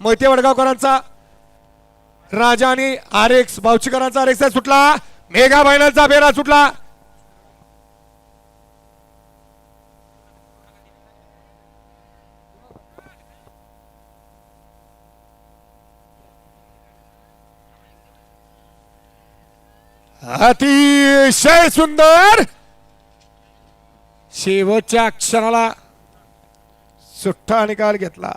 मोहिते वडगावकरांचा राजा आणि आर एक्स बावचीकरांचा आर एक्स सुटला. मेघा फायनलचा बेरा सुटला. अतिशय सुंदर. शेवटच्या क्षणाला सुट्टा निकाल घेतला.